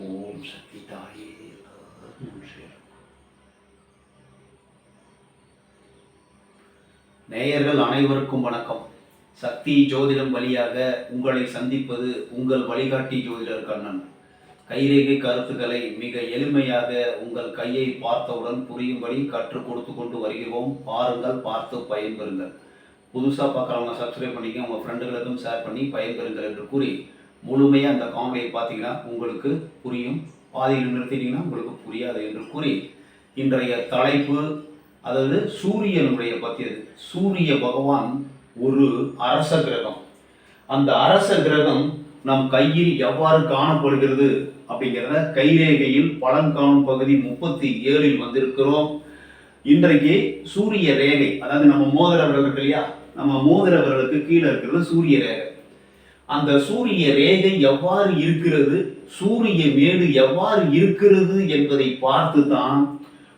ஓம் சக்தி தாயே சேரும். நேயர்கள் அனைவருக்கும் வணக்கம். சக்தி ஜோதிடம் வழியாக உங்களை சந்திப்பது உங்கள் வழிகாட்டி ஜோதிடர் கண்ணன். கைரேகை கருத்துக்களை மிக எளிமையாக உங்கள் கையை பார்த்தவுடன் புரியும்படி கற்றுக் கொடுத்து கொண்டு வருகிறோம். பாருங்கள் பார்த்து பயன்பெறுங்கள். புதுசாக பார்க்குறவங்க சப்ஸ்கிரைப் பண்ணிக்க உங்கள் ஃப்ரெண்டுகளுக்கும் ஷேர் பண்ணி பயன்பெறுங்கள் என்று கூறி முழுமையாக அந்த காமெடியை பார்த்தீங்கன்னா உங்களுக்கு புரியும். பாதியில் நிறுத்திட்டீங்கன்னா உங்களுக்கு புரியாது என்று கூறி இன்றைய தலைப்பு அதாவது சூரியனுடைய பற்றியது சூரிய பகவான் ஒரு அரச கிரகம். அந்த அரச கிரகம் நம் கையில் எவ்வாறு காணப்படுகிறது அப்படிங்கிறத கைரேகையில் பழங்காணும் பகுதி முப்பத்தி ஏழில் வந்திருக்கிறோம். இன்றைக்கு சூரிய ரேகை அதாவது நம்ம மோதிர விரல் இருக்கு இல்லையா? நம்ம மோதிர விரலுக்கு கீழே இருக்கிறது சூரிய ரேகை. அந்த சூரிய ரேகை எவ்வாறு இருக்கிறது? சூரிய மேடு எவ்வாறு இருக்கிறது என்பதை பார்த்து தான்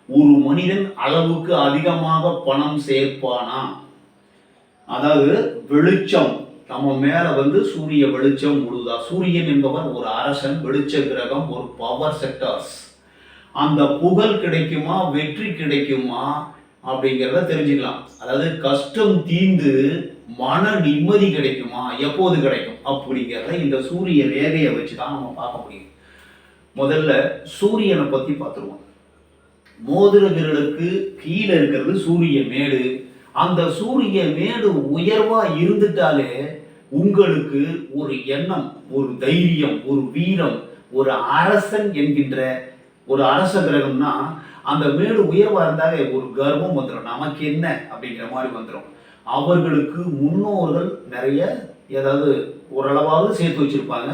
ஒரு மனிதன் அளவுக்கு அதிகமாக பணம் சேர்ப்பானா? அதாவது வெளிச்சம் நம்ம மேல வந்து சூரிய வெளிச்சம் முழுதா சூரியன் என்பவர் ஒரு அரசன் வெளிச்ச கிரகம் ஒரு பவர் செக்டர்ஸ் அந்த புகழ் கிடைக்குமா? வெற்றி கிடைக்குமா? அப்படிங்கிறத தெரிஞ்சுக்கலாம். அதாவது கஷ்டம் தீந்து மன நிம்மதி கிடைக்குமா? எப்போது கிடைக்கும்? அப்படிங்கிறத இந்த சூரிய ரேகையை வச்சு தான் நம்ம பார்க்க முடியும். முதல்ல சூரியனை பற்றி பார்த்துருவோம். மோதிர விரலுக்கு கீழே இருக்கிறது சூரிய மேடு. அந்த சூரிய மேடு உயர்வா இருந்துட்டாலே உங்களுக்கு ஒரு எண்ணம் ஒரு தைரியம் ஒரு வீரம் ஒரு அரசன் என்கின்ற ஒரு அரச கிரகம்னா அந்த மேடு உயர்வா இருந்தாலே ஒரு கர்வம் வந்துடும் நமக்கு என்ன அப்படிங்கிற மாதிரி வந்துடும் அவர்களுக்கு முன்னோர்கள் நிறைய ஏதாவது ஓரளவாவது சேர்த்து வச்சிருப்பாங்க.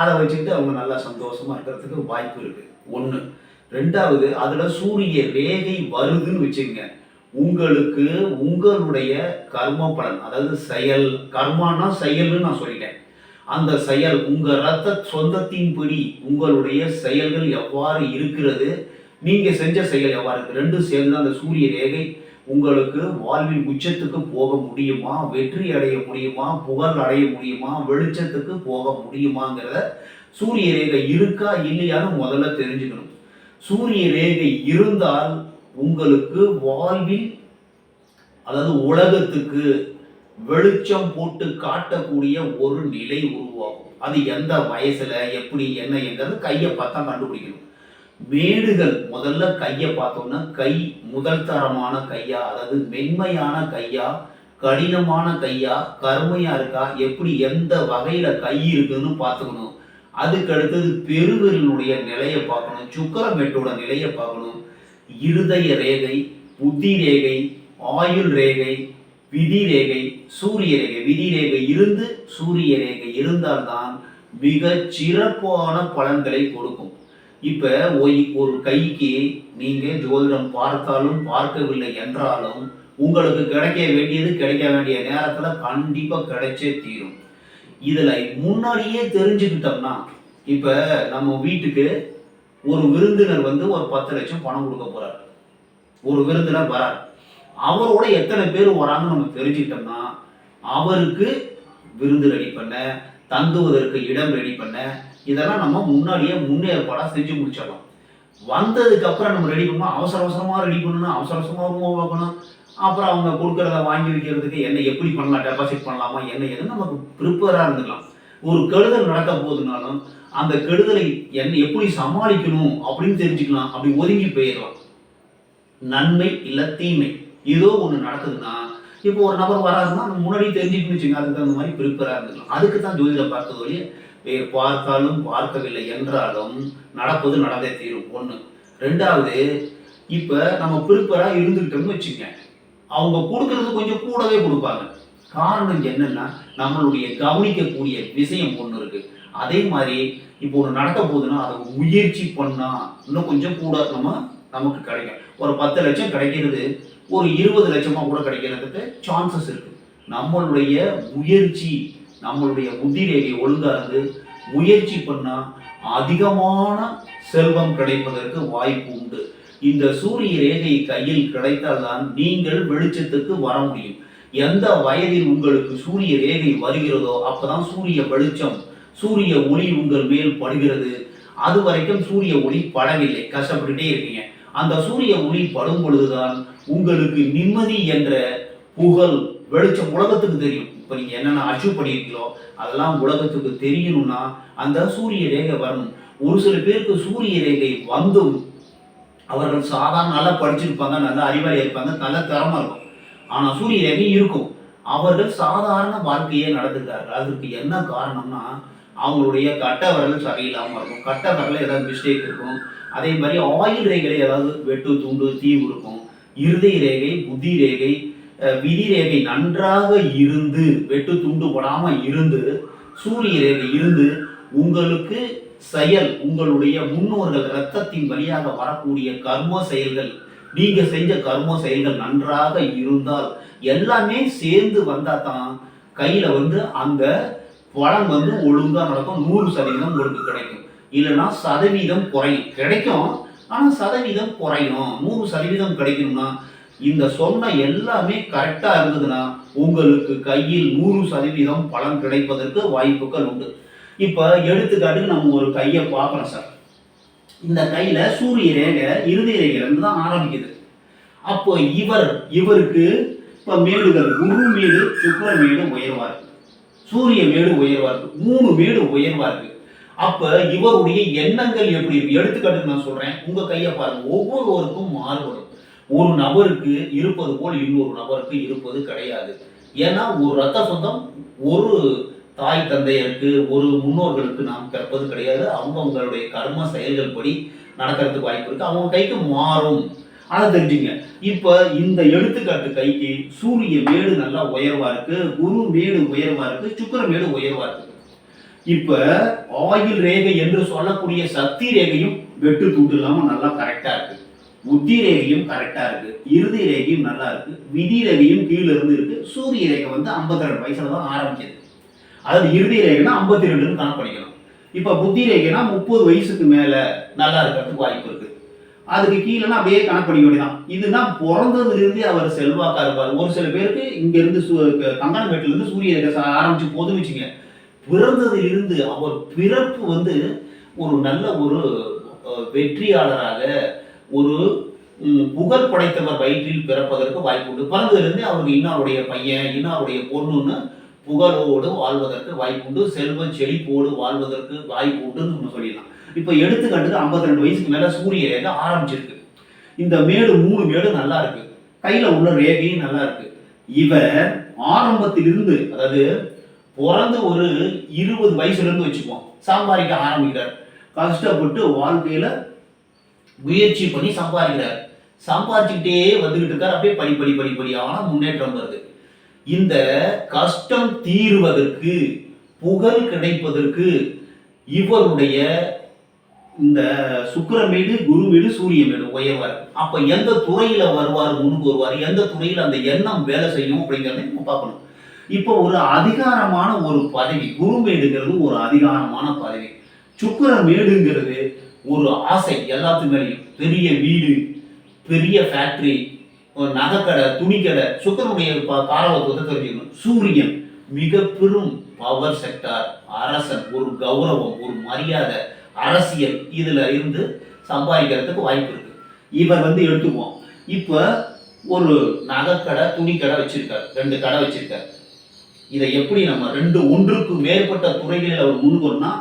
அதை வச்சுக்கிட்டு அவங்க நல்லா சந்தோஷமாக இருக்கிறதுக்கு வாய்ப்பு இருக்குது ஒன்று ரெண்டாவது அதில் சூரிய ரேகை வருதுன்னு வச்சுக்கோங்க. உங்களுக்கு உங்களுடைய கர்ம பலன் அதாவது செயல் கர்மானா செயல்னு நான் சொல்லிட்டேன். அந்த செயல் உங்கள் ரத்த சொந்தத்தின்படி உங்களுடைய செயல்கள் எவ்வாறு இருக்கிறது நீங்கள் செஞ்ச செயல் எவ்வாறு இருக்குது ரெண்டும் சேர்ந்து அந்த சூரிய ரேகை உங்களுக்கு வாழ்வின் உச்சத்துக்கு போக முடியுமா? வெற்றி அடைய முடியுமா? புகழ் அடைய முடியுமா? வெளிச்சத்துக்கு போக முடியுமாங்கிறத சூரிய ரேகை இருக்கா இல்லையான்னு முதல்ல தெரிஞ்சுக்கணும். சூரிய ரேகை இருந்தால் உங்களுக்கு வாழ்வில் அதாவது உலகத்துக்கு வெளிச்சம் போட்டு காட்டக்கூடிய ஒரு நிலை உருவாகும். அது எந்த வயசுல எப்படி என்ன எங்கிறது கையை பார்த்தா கண்டுபிடிக்கணும். மேடுகள் முதல்ல கையை பார்த்தோம்னா கை முதல் தரமான கையா அதாவது மென்மையான கையா கடினமான கையா கருமையா இருக்கா எப்படி எந்த வகையில கை இருக்குதுன்னு பார்த்துக்கணும். அதுக்கு அடுத்தது பெருவிரலுடைய நிலையை பார்க்கணும் சுக்கரமேட்டோட நிலையை பார்க்கணும். இருதய ரேகை புத்தி ரேகை ஆயுள் ரேகை விதி ரேகை சூரிய ரேகை. விதி ரேகை இருந்து சூரிய ரேகை இருந்தால்தான் மிக சிறப்பான பலன்களை கொடுக்கும். இப்போ ஒரு கைக்கு நீங்கள் ஜோதிடம் பார்த்தாலும் பார்க்கவில்லை என்றாலும் உங்களுக்கு கிடைக்க வேண்டியது கிடைக்க வேண்டிய நேரத்தில் கண்டிப்பாக கிடைச்சே தீரும். இதில் முன்னாடியே தெரிஞ்சுக்கிட்டோம்னா இப்போ நம்ம வீட்டுக்கு ஒரு விருந்தினர் வந்து ஒரு பத்து லட்சம் பணம் கொடுக்க போகிறார் ஒரு விருந்தினர் வரார். அவரோட எத்தனை பேர் வராங்கன்னு நம்ம தெரிஞ்சுக்கிட்டோம்னா அவருக்கு விருந்து ரெடி பண்ண தங்குவதற்கு இடம் ரெடி பண்ண இதெல்லாம் நம்ம முன்னாடியே முன்னேற்பாடாக செஞ்சு முடிச்சிடலாம். வந்ததுக்கு அப்புறம் நம்ம ரெடி பண்ணணும் அவசர அவசரமாக ரெடி பண்ணணும் அவசர அவசரமாக ரூம் பார்க்கணும் அப்புறம் அவங்க கொடுக்குறத வாங்கி வைக்கிறதுக்கு என்ன எப்படி பண்ணலாம் டெபாசிட் பண்ணலாமா என்ன எதுன்னு நமக்கு ப்ரிப்பேராக இருந்துக்கலாம். ஒரு கெடுதல் நடக்க போகுதுனாலும் அந்த கெடுதலை என்ன எப்படி சமாளிக்கணும் அப்படின்னு தெரிஞ்சுக்கலாம். அப்படி ஒதுங்கி போயிடலாம். நன்மை இல்லை தீமை. ஏதோ ஒன்று நடக்குதுன்னா இப்போ ஒரு நபர் வராதுன்னா முன்னாடி தெரிஞ்சுக்கணும் வச்சுங்க அதுக்கு தகுந்த மாதிரி ப்ரிப்பேராக இருந்துக்கலாம். அதுக்கு தான் ஜோதிடம் பார்த்த வழியே பார்த்தாலும் பார்க்கவில்லை என்றாலும் நடப்பது நடந்தே தீரும். ஒன்று ரெண்டாவது இப்போ நம்ம ப்ரிப்பேராக இருந்துக்கிட்டோம்னு வச்சுங்க அவங்க கொடுக்கறது கொஞ்சம் கூடவே கொடுப்பாங்க. காரணம் என்னன்னா நம்மளுடைய கவனிக்கக்கூடிய விஷயம் ஒன்று இருக்கு. அதே மாதிரி இப்போ ஒன்று நடக்க போகுதுன்னா அதை முயற்சி பண்ணா இன்னும் கொஞ்சம் கூட நம்ம நமக்கு கிடைக்கும். ஒரு பத்து லட்சம் கிடைக்கிறது ஒரு இருபது லட்சமாக கூட கிடைக்கிறதுக்கு சான்சஸ் இருக்கு. நம்மளுடைய முயற்சி நம்மளுடைய புத்தி ரேகை இருந்து முயற்சி பண்ணால் அதிகமான செல்வம் கிடைப்பதற்கு வாய்ப்பு உண்டு. இந்த சூரிய ரேகை கையில் கிடைத்தால்தான் நீங்கள் வெளிச்சத்துக்கு வர முடியும். எந்த வயதில் உங்களுக்கு சூரிய ரேகை வருகிறதோ அப்பதான் சூரிய வெளிச்சம் சூரிய ஒளி உங்கள் மேல் படுகிறது. அது வரைக்கும் சூரிய ஒளி படவில்லை கஷ்டப்பட்டுட்டே இருக்கீங்க. அந்த சூரிய ஒளி படும் பொழுதுதான் உங்களுக்கு நிம்மதி என்ற புகழ் வெளிச்சம் உலகத்துக்கு தெரியும். இப்போ நீங்கள் என்னென்ன அச்சீவ் பண்ணியிருக்கீங்களோ அதெல்லாம் உலகத்துக்கு தெரியணும்னா அந்த சூரிய ரேகை வரணும். ஒரு சில பேருக்கு சூரிய ரேகை வந்தும் அவர்கள் சாதாரண நல்லா படிச்சிருப்பாங்க நல்லா அறிவாளியாக இருப்பாங்க நல்ல தரமாக இருக்கும். ஆனால் சூரிய ரேகை இருக்கும். அவர்கள் சாதாரண வாழ்க்கையே நடந்துக்கிறார்கள் அதற்கு என்ன காரணம்னா அவங்களுடைய கட்ட விரல் சரியில்லாமல் இருக்கும். கட்ட ஏதாவது மிஸ்டேக் இருக்கும். அதே மாதிரி ஆயில் ரேகையில் ஏதாவது வெட்டு துண்டு தீவு இருக்கும். இருதய ரேகை புத்தி ரேகை விதி ரேகை நன்றாக இருந்து வெட்டு துண்டு போடாமல் இருந்து சூரிய ரேகை இருந்து உங்களுக்கு செயல் உங்களுடைய முன்னோர்கள் இரத்தத்தின் வழியாக வரக்கூடிய கர்ம செயல்கள் நீங்க செஞ்ச கர்ம செயல்கள் நன்றாக இருந்தால் எல்லாமே சேர்ந்து வந்தா தான் கையில வந்து அந்த பலன் வந்து ஒழுங்கா நடக்கும். நூறு சதவீதம் உங்களுக்கு கிடைக்கும். இல்லைன்னா சதவீதம் குறையும். கிடைக்கும். ஆனால் சதவீதம் குறையும். நூறு சதவீதம் கிடைக்கணும்னா இந்த சொன்ன எல்லாமே கரெக்டாக இருந்ததுன்னா உங்களுக்கு கையில் நூறு சதவீதம் பலன் கிடைப்பதற்கு வாய்ப்புகள் உண்டு. இப்போ எடுத்துக்காட்டுக்கு நம்ம ஒரு கையை பார்க்குறோம் சார். இந்த கையில் சூரிய ரேகை இறுதி ரேகையிலேருந்து தான் ஆரம்பிக்குது. அப்போ இவர் இவருக்கு இப்போ மேடுகள் குரு மேடு சுக்கிர மேடு உயர்வா இருக்கு. சூரிய மேடு உயர்வா இருக்கு. மூணு மேடு உயர்வா இருக்கு. அப்ப இவருடைய எண்ணங்கள் எப்படி இருக்கு? எடுத்துக்காட்டுக்கு நான் சொல்றேன். உங்க கையை பாருங்க. ஒவ்வொருவருக்கும் மாறுபடும். ஒரு நபருக்கு இருப்பது போல் இன்னொரு நபருக்கு இருப்பது கிடையாது. ஏன்னா ஒரு ரத்த சொந்தம் ஒரு தாய் தந்தையருக்கு ஒரு முன்னோர்களுக்கு நாம் கற்பது கிடையாது. அவங்கவுங்களுடைய கர்ம செயல்கள் படி நடக்கிறதுக்கு வாய்ப்பு இருக்கு. அவங்க கைக்கு மாறும். ஆனால் தெரிஞ்சுங்க. இப்போ இந்த எடுத்துக்காட்டு கைக்கு சூரிய மேடு நல்லா உயர்வா இருக்கு குரு மேடு உயர்வா இருக்கு சுக்கிர மேடு உயர்வா இருக்கு. இப்ப ஆயில் ரேகை என்று சொல்லக்கூடிய சக்தி ரேகையும் வெட்டு தூண்டு இல்லாம நல்லா கரெக்டா இருக்கு. உத்தி ரேகையும் கரெக்டா இருக்கு. இறுதி ரேகையும் நல்லா இருக்கு. விதி ரேகையும் கீழே இருந்து இருக்கு. சூரிய ரேகை வந்து 52 ரெண்டு வயசுல தான் ஆரம்பிக்குது அதாவது இறுதி ரேகைனா 52 ரெண்டுன்னு கணக்கு பண்ணிக்கணும். இப்ப புத்தி ரேகைனா முப்பது வயசுக்கு மேல நல்லா இருக்கிறதுக்கு வாய்ப்பு இருக்கு. அதுக்கு கீழேனா அப்படியே கணக்கு பண்ணிக்க வேண்டியதான் இதுதான் பிறந்ததுல இருந்தே அவர் செல்வாக்கா இருப்பார். ஒரு சில பேருக்கு இங்க இருந்து கங்கணமேட்டுல இருந்து சூரிய ரேகை ச- ஆரம்பிச்சு போதுன்னு வச்சுங்க பிறந்ததிலிருந்து அவர் பிறப்பு வந்து ஒரு நல்ல ஒரு வெற்றியாளராக ஒரு புகழ் படைத்தவர் வயிற்றில் பிறப்பதற்கு வாய்ப்பு உண்டு பிறந்ததிலிருந்தே அவருக்கு இன்னாருடைய பையன் இன்னாருடைய பொண்ணுன்னு புகழோடு வாழ்வதற்கு வாய்ப்பு உண்டு செல்வ செழிப்போடு வாழ்வதற்கு வாய்ப்பு உண்டுன்னு நம்ம சொல்லிடலாம். இப்போ எடுத்துக்காட்டுக்கு 52 ரெண்டு வயசுக்கு மேலே சூரிய ரேகை ஆரம்பிச்சிருக்கு. இந்த மேடு மூணு மேடு நல்லா இருக்கு. கையில் உள்ள ரேகையும் நல்லா இருக்கு. இவர் ஆரம்பத்திலிருந்து அதாவது பிறந்து ஒரு இருபது வயசுலேருந்து வச்சுக்குவோம் சம்பாதிக்க ஆரம்பிக்கிறார். கஷ்டப்பட்டு வாழ்க்கையில் முயற்சி பண்ணி சம்பாதிக்கிறார். சம்பாதிச்சுக்கிட்டே வந்துகிட்டு இருக்கார். அப்படியே படி படி படி படியான முன்னேற்றம் வருது. இந்த கஷ்டம் தீருவதற்கு புகழ் கிடைப்பதற்கு இவருடைய இந்த சுக்கிரமேடு குருமேடு சூரியமேடு உயர்வார். அப்ப எந்த துறையில வருவார் முன்னுக்கு வருவார் எந்த துறையில அந்த எண்ணம் வேலை செய்யும் அப்படிங்கறதை நம்ம பார்க்கணும். இப்போ ஒரு அதிகாரமான ஒரு பதவி குருமேடுங்கிறது ஒரு அதிகாரமான பதவி. சுக்கிரமேடுங்கிறது ஒரு ஆசை எல்லாத்து மேலேயும் பெரிய வீடு பெரிய ஃபேக்ட்ரி ஒரு நகைக்கடை துணிக்கடை சுக்கரனுடைய ப- காரவத்துவத்தை தெரிஞ்சுக்கணும். சூரியன் மிக பெரும் பவர் செக்டார் அரசன் ஒரு கௌரவம் ஒரு மரியாதை அரசியல் இதில் இருந்து சம்பாதிக்கிறதுக்கு வாய்ப்பு இருக்கு. இவர் வந்து எடுத்துக்குவோம் இப்போ ஒரு நகைக்கடை துணிக்கடை வச்சிருக்காரு ரெண்டு கடை வச்சிருக்காரு. இதை எப்படி நம்ம ரெண்டு ஒன்றுக்கு மேற்பட்ட துறைகளில் அவர் முன்கொள்ளனா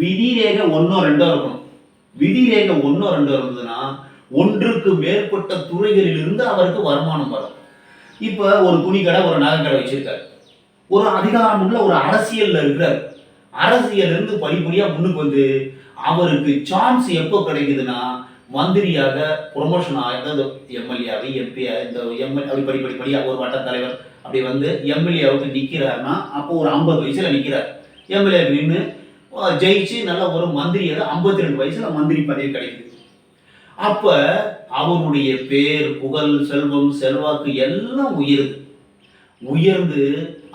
விதிரேக ஒன்றோ ரெண்டோ இருக்கணும். விதி ஒன்று ரெண்டு ரெண்டோ இருந்ததுன்னா ஒன்றுக்கு மேற்பட்ட துறைகளில் இருந்து அவருக்கு வருமானம் வரும். இப்போ ஒரு துணி கடை ஒரு நகைக்கடை வச்சிருக்காரு. ஒரு அதிகாரம் உள்ள ஒரு அரசியல்ல இருக்கிறார். அரசியலிருந்து இருந்து படிப்படியா முன்னுக்கு வந்து அவருக்கு சான்ஸ் எப்போ கிடைக்குதுன்னா மந்திரியாக ப்ரொமோஷன் ஆகிறது எம்எல்ஏ எம்பி இந்த எம்எல் அப்படி படி படி படியாக ஒரு வட்ட தலைவர் அப்படி வந்து எம்எல்ஏவுக்கு நிற்கிறாருன்னா அப்போ ஒரு ஐம்பது வயசுல நிற்கிறார் எம்எல்ஏ நின்று ஜெயிச்சு நல்ல ஒரு மந்திரியாக ஐம்பத்தி ரெண்டு வயசுல மந்திரி பதவி கிடைக்குது. அப்ப அவருடைய பேர் புகழ் செல்வம் செல்வாக்கு எல்லாம் உயருது. உயர்ந்து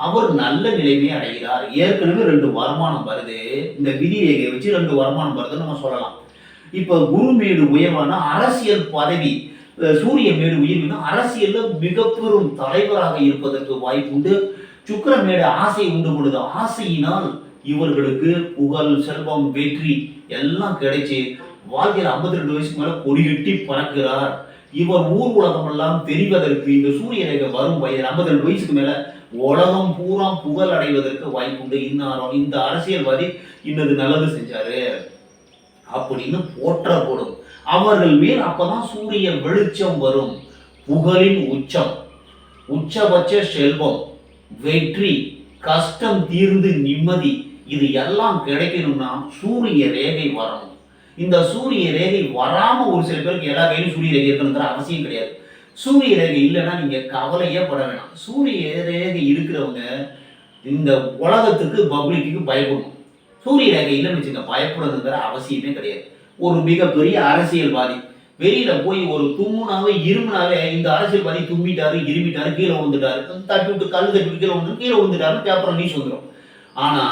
அவர் நல்ல நிலைமையை அடைகிறார். ஏற்கனவே ரெண்டு வருமானம் வருது. இந்த விதி ரேகையை வச்சு ரெண்டு வருமானம் வருதுன்னு நம்ம சொல்லலாம். இப்ப குருமேடு உயர்வான அரசியல் பதவி சூரிய மேடு உயர்வுனா அரசியல்ல மிக பெரும் தலைவராக இருப்பதற்கு வாய்ப்பு உண்டு. சுக்கர மேடு ஆசை உண்டு கொடுத்த ஆசையினால் இவர்களுக்கு புகழ் செல்வம் வெற்றி எல்லாம் கிடைச்சி வாழ்க்கையில் 52 ரெண்டு வயசுக்கு மேல கொடியெட்டி பறக்கிறார். இவர் ஊர் உலகம் எல்லாம் தெரிவதற்கு இந்த சூரிய ரேகை வரும் வயது 52 ரெண்டு வயசுக்கு மேல உலகம் பூரா புகழ் அடைவதற்கு வாய்ப்புண்டு இன்னாரம் இந்த அரசியல்வாதி இன்னது நல்லது செஞ்சாரு அப்படின்னு போற்றப்படும். அவர்கள் மேல் அப்பதான் சூரிய வெளிச்சம் வரும். புகழின் உச்சம் உச்சபட்ச செல்வம் வெற்றி கஷ்டம் தீர்ந்து நிம்மதி இது எல்லாம் கிடைக்கணும்னா சூரிய ரேகை வரணும். இந்த சூரிய ரேகை வராமல் ஒரு சில பேருக்கு எல்லா கையிலும் சூரிய ரேகை இருக்கணுங்கிற அவசியம் கிடையாது. சூரிய ரேகை இல்லைன்னா நீங்க கவலையே பட வேணாம். சூரிய ரேகை இருக்கிறவங்க இந்த உலகத்துக்கு பப்ளிக்கு பயப்படணும். சூரிய ரேகை இல்லைன்னு வச்சுங்க பயப்படணுங்கிற அவசியமே கிடையாது. ஒரு மிகப்பெரிய அரசியல்வாதி வெளியில போய் ஒரு தும்முனாவே இருமுனாவே இந்த அரசியல்வாதி தும்பிட்டாரு இருமிட்டாரு கீழே வந்துட்டாரு தட்டி விட்டு கல் தட்டி விட்டு கீழே வந்து கீழே வந்துட்டாரு பேப்பர் நியூஸ் வந்துடும் ஆனா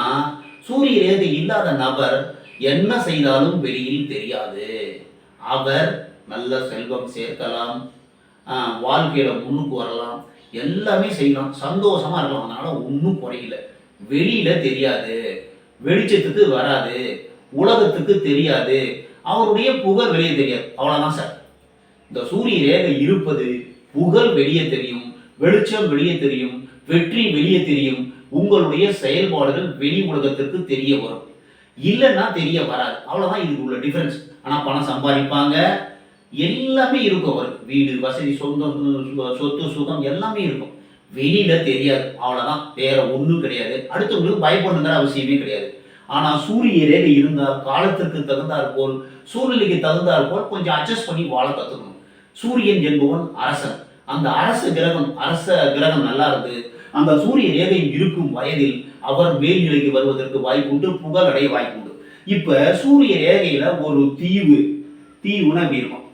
சூரிய ரேகை இல்லாத நபர் என்ன செய்தாலும் வெளியில் தெரியாது. அவர் நல்ல செல்வம் சேர்க்கலாம் ஆஹ் வாழ்க்கையில முன்னுக்கு வரலாம். எல்லாமே செய்யலாம். சந்தோஷமா இருக்கலாம். அதனால ஒன்றும் குறையல. வெளியில தெரியாது. வெளிச்சத்துக்கு வராது. உலகத்துக்கு தெரியாது. அவருடைய புகழ் வெளியே தெரியாது. அவ்வளோதான் சார். இந்த சூரிய ரேகை இருப்பது புகழ் வெளியே தெரியும். வெளிச்சம் வெளியே தெரியும். வெற்றி வெளியே தெரியும். உங்களுடைய செயல்பாடுகள் வெளி உலகத்திற்கு தெரிய வரும். இல்லைன்னா தெரிய வராது. அவ்வளோதான் இதுக்கு உள்ள டிஃப்ரென்ஸ் ஆனால் பணம் சம்பாதிப்பாங்க. எல்லாமே இருக்கும் அவருக்கு. வீடு வசதி சொந்தம் சொத்து சுகம் எல்லாமே இருக்கும். வெளியில தெரியாது. அவ்வளோதான் வேற ஒன்றும் கிடையாது. அடுத்தவங்களுக்கு பயப்படுங்கிற அவசியமே கிடையாது. ஆனால் சூரியரே இருந்தால் காலத்திற்கு தகுந்தாற் போல் சூழ்நிலைக்கு தகுந்தாற் போல் கொஞ்சம் அட்ஜஸ்ட் பண்ணி வாழ கற்றுக்கணும் சூரியன் என்பவன் அரசன். அந்த அரச கிரகம் அரச கிரகம் நல்லா இருந்து அந்த சூரிய ரேகை இருக்கும் வயதில் அவர் மேல்நிலைக்கு வருவதற்கு வாய்ப்புண்டு புகழடைய வாய்ப்பு வாய்ப்புண்டு. இப்ப சூரிய ரேகையில ஒரு தீவு தீவுனா இப்படி இருக்கும்.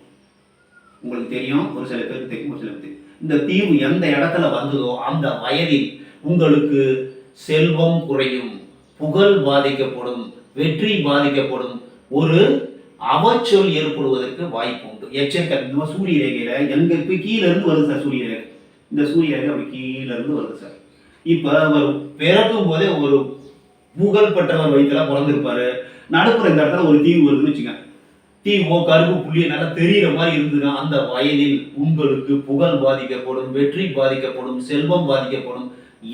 உங்களுக்கு தெரியும் ஒரு சில பேருக்கு தெரியும் ஒரு சில பேருக்கு இந்த தீவு எந்த இடத்துல வந்ததோ அந்த வயதில் உங்களுக்கு செல்வம் குறையும் புகழ் பாதிக்கப்படும் வெற்றி பாதிக்கப்படும் ஒரு அவச்சொல் ஏற்படுவதற்கு வாய்ப்பு உண்டு எச்சரிக்கை சூரிய ரேகையில எங்க இப்ப கீழே இருந்து வருது சார் சூரிய ரேகை. இந்த சூரிய ரேகை அப்படி கீழேருந்து வருது சார். இப்போ அவர் பிறக்கும் போதே ஒரு புகழ் பெற்றவர் வயிற்றுல பிறந்திருப்பாரு. நடுப்புற இந்த இடத்துல ஒரு தீவு வருதுன்னு வச்சுக்கோங்க. தீவோ கருப்பு புள்ளி நல்லா தெரியிற மாதிரி இருந்ததுன்னா அந்த வயதில் உங்களுக்கு புகழ் பாதிக்கப்படும் வெற்றி பாதிக்கப்படும் செல்வம் பாதிக்கப்படும்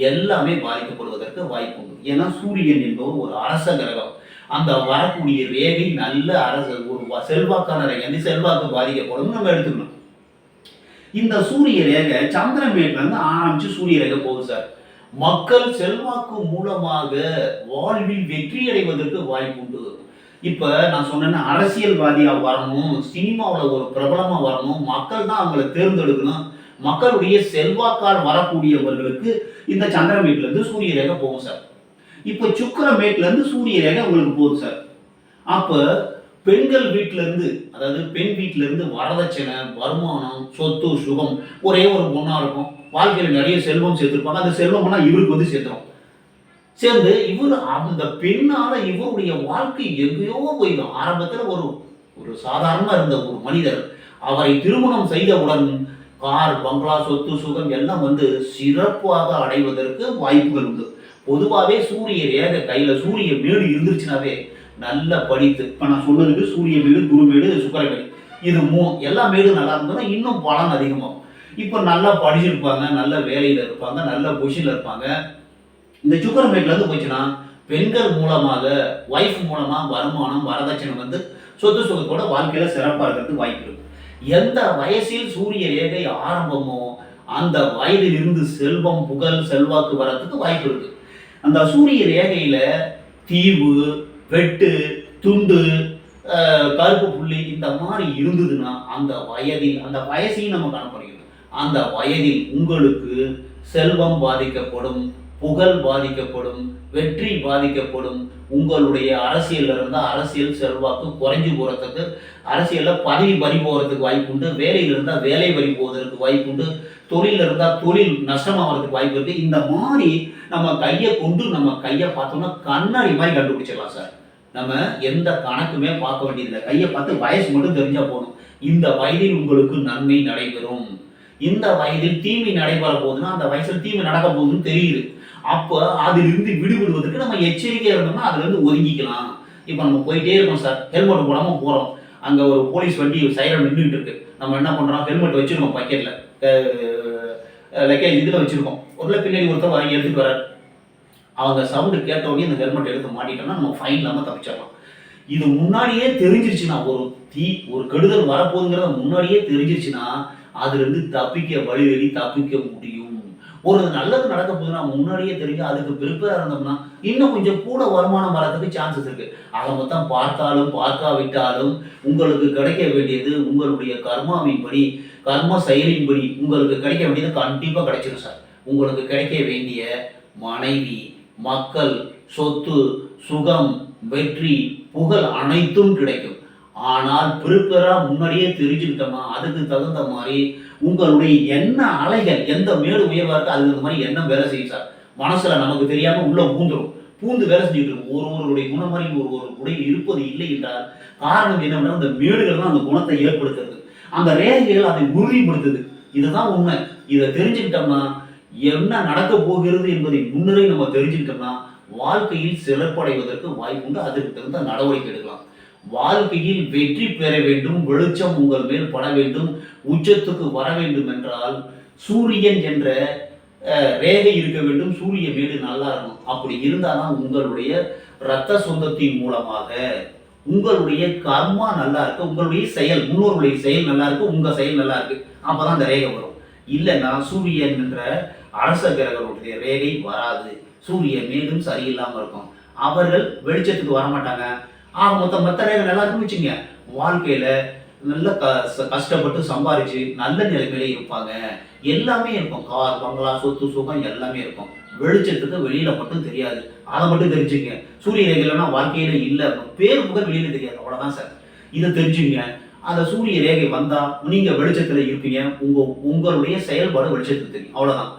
எல்லாமே பாதிக்கப்படுவதற்கு வாய்ப்பு உண்டு. ஏன்னா சூரியன் என்பவர் ஒரு அரச கிரகம். அந்த வரக்கூடிய ரேகை நல்ல அரச ஒரு செல்வாக்கான ரேகை செல்வாக்கு பாதிக்கப்படும் நம்ம எடுத்துக்கணும். இந்த சூரிய ரேகை சந்திரமேட்ல இருந்து ஆரம்பிச்சு சூரிய ரேகை போகுது சார். மக்கள் செல்வாக்கு மூலமாக வாழ்வில் வெற்றி அடைவதற்கு வாய்ப்பு உண்டு. இப்ப நான் சொன்னேன்னா அரசியல்வாதியா வரணும் சினிமாவில் ஒரு பிரபலமா வரணும் மக்கள் தான் அவங்களை தேர்ந்தெடுக்கணும். மக்களுடைய செல்வாக்கால் வரக்கூடியவர்களுக்கு இந்த சந்திரமேட்ல இருந்து சூரிய ரேகை போகும் சார். இப்போ சுக்கிரமேட்ல இருந்து சூரிய ரேகை உங்களுக்கு போகுது சார். அப்போ பெண்கள் வீட்டிலேருந்து இருந்து அதாவது பெண் வீட்டிலேருந்து வரதட்சணை வருமானம் சொத்து சுகம் ஒரே ஒரு பொண்ணாக இருக்கும். வாழ்க்கையில் நிறைய செல்வம் சேர்த்துருப்பாங்க. அந்த செல்வம்னா இவருக்கு வந்து சேர்த்துரும். சேர்ந்து இவர் அந்த பெண்ணால் இவருடைய வாழ்க்கை எங்கேயோ போயிடும். ஆரம்பத்தில் ஒரு ஒரு சாதாரணமாக இருந்த ஒரு மனிதர் அவரை திருமணம் செய்தவுடன் கார் பங்களா சொத்து சுகம் எல்லாம் வந்து சிறப்பாக அடைவதற்கு வாய்ப்புகள் உண்டு. பொதுவாகவே சூரிய ரேகை கையில் சூரிய மேடு இருந்துருச்சுனாவே நல்ல படித்து. இப்போ நான் சொன்னதுக்கு சூரிய மேடு குரு மேடு சுக்கரமேடு இது மூ எல்லா மேடும் நல்லா இருந்ததுன்னா இன்னும் பலன் அதிகமாகும். இப்போ நல்லா படிச்சிருப்பாங்க நல்ல வேலையில் இருப்பாங்க நல்ல பொசிஷனில் இருப்பாங்க. இந்த சுக்கர இருந்து போச்சுன்னா பெண்கள் மூலமாக ஒய்ஃப் மூலமாக வருமானம் வரதட்சணை வந்து சொத்து சுகத்தோட வாழ்க்கையில் சிறப்பாக இருக்கிறதுக்கு வாய்ப்பு இருக்கு. எந்த வயசில் சூரிய ரேகை ஆரம்பமோ அந்த வயதில் இருந்து செல்வம் புகழ் செல்வாக்கு வரத்துக்கு வாய்ப்பு இருக்கு. அந்த சூரிய ரேகையில தீவு வெட்டு துண்டு கருப்பு புள்ளி இந்த மாதிரி இருந்ததுன்னா அந்த வயதில் அந்த வயசையும் நம்ம காணப்படுகிறது. அந்த வயதில் உங்களுக்கு செல்வம் பாதிக்கப்படும் புகழ் பாதிக்கப்படும் வெற்றி பாதிக்கப்படும் உங்களுடைய அரசியலில் இருந்தால் அரசியல் செல்வாக்கு குறைஞ்சு போகிறதுக்கு அரசியலில் பதவி பறி போகிறதுக்கு வாய்ப்புண்டு வேலையில் இருந்தால் வேலை பறி போவதற்கு வாய்ப்புண்டு தொழில் இருந்தால் தொழில் நஷ்டமாகிறதுக்கு வாய்ப்பு இருக்குது இந்த மாதிரி நம்ம கையை கொண்டு நம்ம கையை பார்த்தோம்னா கண்ணாடி மாதிரி கண்டுபிடிச்சிடலாம் சார். நம்ம எந்த கணக்குமே பார்க்க வேண்டியதில்லை. கையை பார்த்து வயசு மட்டும் தெரிஞ்சால் போதும். இந்த வயதில் உங்களுக்கு நன்மை நடைபெறும். இந்த வயதில் தீமை நடைபெற போகுதுன்னா அந்த வயசில் தீமை நடக்க போகுதுன்னு தெரியுது. அப்போ அதிலிருந்து விடுபடுவதற்கு நம்ம எச்சரிக்கையாக இருந்தோம்னா அதுலேருந்து ஒதுங்கிக்கலாம். இப்போ நம்ம போயிட்டே இருக்கோம் சார். ஹெல்மெட் போடாமல் போகிறோம் அங்கே ஒரு போலீஸ் வண்டி சைரன் நின்றுட்டு இருக்கு. நம்ம என்ன பண்ணுறோம் ஹெல்மெட் வச்சுருக்கோம் பக்கெட்டில் லக்கேஜ் இதில் வச்சுருக்கோம். ஒரு பின்னாடி ஒருத்தர் வாங்கி எடுத்துட்டு வரார் அவங்க சவுண்டு கேட்ட உடனே இந்த ஹெல்மெட் எடுத்து மாட்டிட்டோம்னா நம்ம ஃபைன் இல்லாமல் தப்பிச்சிடலாம். இது முன்னாடியே தெரிஞ்சிருச்சுன்னா ஒரு தீ ஒரு கெடுதல் வரப்போகுங்கிறத முன்னாடியே தெரிஞ்சிருச்சுன்னா அதுலேருந்து தப்பிக்க வழிவெளி தப்பிக்க முடியும். ஒரு நல்லது நடக்க போகுதுன்னா முன்னாடியே தெரிஞ்சு அதுக்கு ப்ரிப்பேர் இருந்தோம்னா இன்னும் கொஞ்சம் கூட வருமானம் வரதுக்கு சான்சஸ் இருக்கு. அதை மொத்தம் பார்த்தாலும் பார்க்காவிட்டாலும் உங்களுக்கு கிடைக்க வேண்டியது உங்களுடைய கர்மாவின் படி. கர்ம செயலின்படி உங்களுக்கு கிடைக்க வேண்டியது கண்டிப்பாக கிடைச்சிடும் சார். உங்களுக்கு கிடைக்க வேண்டிய மனைவி மக்கள் சொத்து சுகம் வெற்றி புகழ் அனைத்தும் கிடைக்கும். ஆனால் ப்ரிப்பேரா முன்னாடியே தெரிஞ்சுக்கிட்டோமா? அதுக்கு தகுந்த மாதிரி உங்களுடைய எண்ண அலைகள் எந்த மேடு உயர்வாக இருக்கோ அதுக்கு தகுந்த மாதிரி எண்ணம் வேலை செய்யும் சார். மனசில் நமக்கு தெரியாமல் உள்ளே பூந்துடும் பூந்து வேலை செஞ்சுட்டு இருக்கும். ஒருவருடைய குணம் மாதிரி ஒரு ஒரு உடையில் இருப்பது இல்லை என்றால் காரணம் என்னவென்றால் அந்த மேடுகள் தான் அந்த குணத்தை ஏற்படுத்துறது. அந்த ரேகைகள் அதை உறுதிப்படுத்துது. இதுதான் உண்மை. இதை தெரிஞ்சுக்கிட்டோம்னா என்ன நடக்க போகிறது என்பதை முன்னரே நம்ம தெரிஞ்சுக்கிட்டோம்னா வாழ்க்கையில் சிறப்படைவதற்கு வாய்ப்புண்டு. அதற்கு தகுந்த நடவடிக்கை எடுக்கலாம். வாழ்க்கையில் வெற்றி பெற வேண்டும். வெளிச்சம் உங்கள் மேல் பட வேண்டும். உச்சத்துக்கு வர வேண்டும் என்றால் சூரியன் என்ற ரேகை இருக்க வேண்டும். சூரிய வீடு நல்லா இருக்கும் அப்படி இருந்தாதான் உங்களுடைய இரத்த சொந்தத்தின் மூலமாக உங்களுடைய கர்மா நல்லா இருக்கு உங்களுடைய செயல் முன்னோருடைய செயல் நல்லா இருக்கு உங்க செயல் நல்லா இருக்கு. அப்பதான் அந்த ரேகை வரும். இல்லைன்னா சூரியன் என்ற அரச கிரகனுடைய ரேகை வராது. சூரியன் மேலும் சரியில்லாமல் இருக்கும். அவர்கள் வெளிச்சத்துக்கு வரமாட்டாங்க. ஆக மொத்தம் மற்ற ரேகை நல்லா இருக்குன்னு வச்சுங்க வாழ்க்கையில நல்ல க கஷ்டப்பட்டு சம்பாரிச்சு நல்ல நிலைமையிலே இருப்பாங்க. எல்லாமே இருக்கும். கார் பங்களா சொத்து சுகம் எல்லாமே இருக்கும். வெளிச்சத்துக்கு வெளியில மட்டும் தெரியாது. அதை மட்டும் தெரிஞ்சுங்க. சூரிய ரேகைலன்னா வாழ்க்கையில இல்லை. பேர் புகழ் வெளியில தெரியாது. அவ்வளவுதான் சார். இதை தெரிஞ்சுங்க. அந்த சூரிய ரேகை வந்தா நீங்க வெளிச்சத்துல இருப்பீங்க. உங்க உங்களுடைய செயல்பாடு வெளிச்சத்துக்கு தெரியும். அவ்வளவுதான்.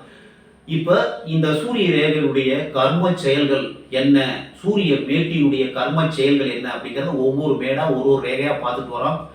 இப்ப இந்த சூரிய ரேகையுடைய கர்ம செயல்கள் என்ன? சூரிய மேட்டியுடைய கர்ம செயல்கள் என்ன? அப்படிங்கறத ஒவ்வொரு மேடா ஒரு ஒரு ரேகையா பார்த்துட்டு வரோம்.